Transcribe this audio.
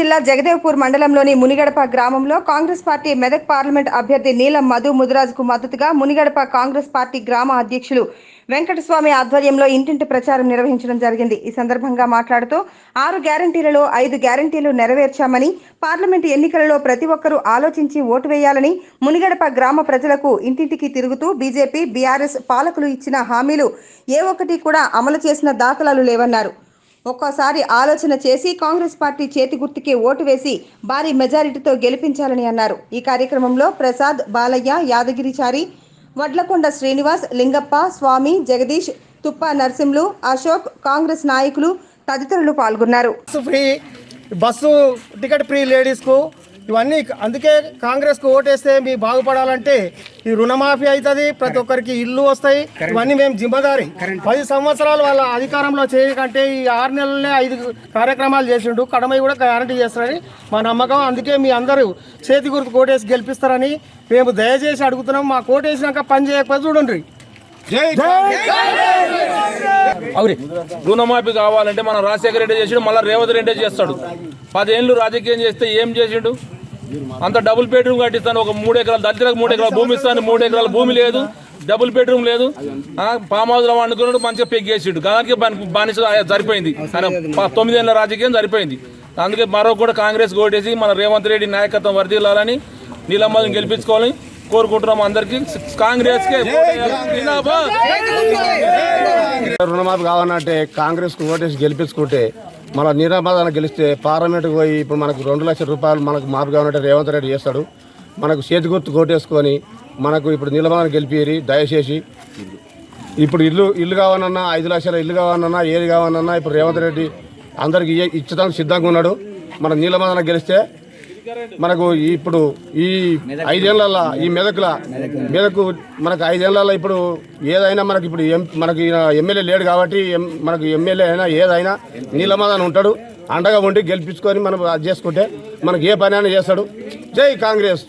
జిల్లా జగదేవ్పూర్ మండలంలోని మునిగడప గ్రామంలో కాంగ్రెస్ పార్టీ మెదక్ పార్లమెంట్ అభ్యర్థి నీలం మధు ముదిరాజుకు మద్దతుగా మునిగడప కాంగ్రెస్ పార్టీ గ్రామ అధ్యక్షులు వెంకటస్వామి ఆధ్వర్యంలో ఇంటింటి ప్రచారం నిర్వహించడం జరిగింది. ఈ సందర్భంగా మాట్లాడుతూ ఆరు గ్యారంటీలలో ఐదు గ్యారంటీలు నెరవేర్చామని పార్లమెంటు ఎన్నికలలో ప్రతి ఒక్కరూ ఆలోచించి ఓటు వేయాలని మునిగడప గ్రామ ప్రజలకు ఇంటింటికి తిరుగుతూ బీజేపీ బీఆర్ఎస్ పాలకులు ఇచ్చిన హామీలు ఏ ఒక్కటి కూడా అమలు చేసిన దాఖలాలు లేవన్నారు. ఒక్కోసారి ఆలోచన చేసి కాంగ్రెస్ పార్టీ చేతి గుర్తుకే ఓటు వేసి భారీ మెజారిటీతో గెలిపించాలని అన్నారు. ఈ కార్యక్రమంలో ప్రసాద్ బాలయ్య యాదగిరిచారి వడ్లకొండ శ్రీనివాస్ లింగప్ప స్వామి జగదీష్ తుప్ప నరసింహులు అశోక్ కాంగ్రెస్ నాయకులు తదితరులు పాల్గొన్నారు. ఫ్రీ బస్సు టికెట్ ఫ్రీ లేడీస్కు ఇవన్నీ అందుకే కాంగ్రెస్కు ఓటేస్తే మీ బాగుపడాలంటే ఈ రుణమాఫీ అవుతుంది ప్రతి ఒక్కరికి ఇల్లు వస్తాయి. ఇవన్నీ మేము జిమ్మదారి. పది సంవత్సరాలు వాళ్ళ అధికారంలో చేయకంటే ఈ ఆరు నెలలనే ఐదు కార్యక్రమాలు చేసిండు. కడమై కూడా గ్యారంటీ చేస్తారని మా నమ్మకం. అందుకే మీ అందరూ చేతి గుర్తు కోటేసి గెలిపిస్తారని మేము దయచేసి అడుగుతున్నాం. మా కోటేసినాక పని చేయకపోతే చూడండి. అవురి రుణమాఫీ కావాలంటే మనం రాజశేఖర రెడ్డి చేసాడు మళ్ళీ రేవంత్ రెడ్డి చేస్తాడు. పదేళ్ళు రాజకీయం చేస్తే ఏం చేసిండు? అంత డబుల్ బెడ్రూమ్ కట్టిస్తాను. ఒక మూడు ఎకరాలు దళితులకు మూడు ఎకరాల భూమి ఇస్తాను. మూడు ఎకరాల భూమి లేదు. డబుల్ బెడ్రూమ్ లేదు. ఫామ్ హౌస్లో వండుకున్నాడు మంచిగా పెగ్గేసిండు దానికి బాని- బానిస సరిపోయింది. తొమ్మిదేళ్ళ రాజకీయం సరిపోయింది. అందుకే మరో కూడా కాంగ్రెస్ ఓటేసి మన రేవంత్ రెడ్డి నాయకత్వం వర్దిల్లాలని నీలమ్మని గెలిపించుకోవాలని కోరుకుంటున్నాం అందరికి. కాంగ్రెస్. రుణమాఫీ కావాలంటే కాంగ్రెస్కు ఓటేసి గెలిపించుకుంటే మన నిరాబాదన గెలిస్తే పార్లమెంట్కి పోయి ఇప్పుడు మనకు రెండు లక్షల రూపాయలు మనకు మాఫీ కావాలంటే రేవంత్ రెడ్డి చేస్తాడు. మనకు చేతి గుర్తు కొట్టేసుకొని మనకు ఇప్పుడు నిలబాదన గెలిపేరి దయచేసి. ఇప్పుడు ఇల్లు ఇల్లు కావాలన్నా ఐదు లక్షల ఇల్లు కావాలన్నా ఏది కావాలన్నా ఇప్పుడు రేవంత్ రెడ్డి అందరికి ఇచ్చడానికి సిద్ధంగా ఉన్నాడు. మన నీలమాదన గెలిస్తే మనకు ఇప్పుడు ఈ ఐదేళ్ళలో ఈ మెదకుల మెదకు మనకు ఐదేళ్ళలో ఇప్పుడు ఏదైనా మనకి ఇప్పుడు ఎం మనకి ఈయన ఎమ్మెల్యే లేడు కాబట్టి ఎం- మనకు ఎమ్మెల్యే అయినా ఏదైనా నీలమదన ఉంటాడు అండగా ఉండి గెలిపించుకొని మనం అది చేసుకుంటే మనకి ఏ పని అయినా చేస్తాడు. జై కాంగ్రెస్.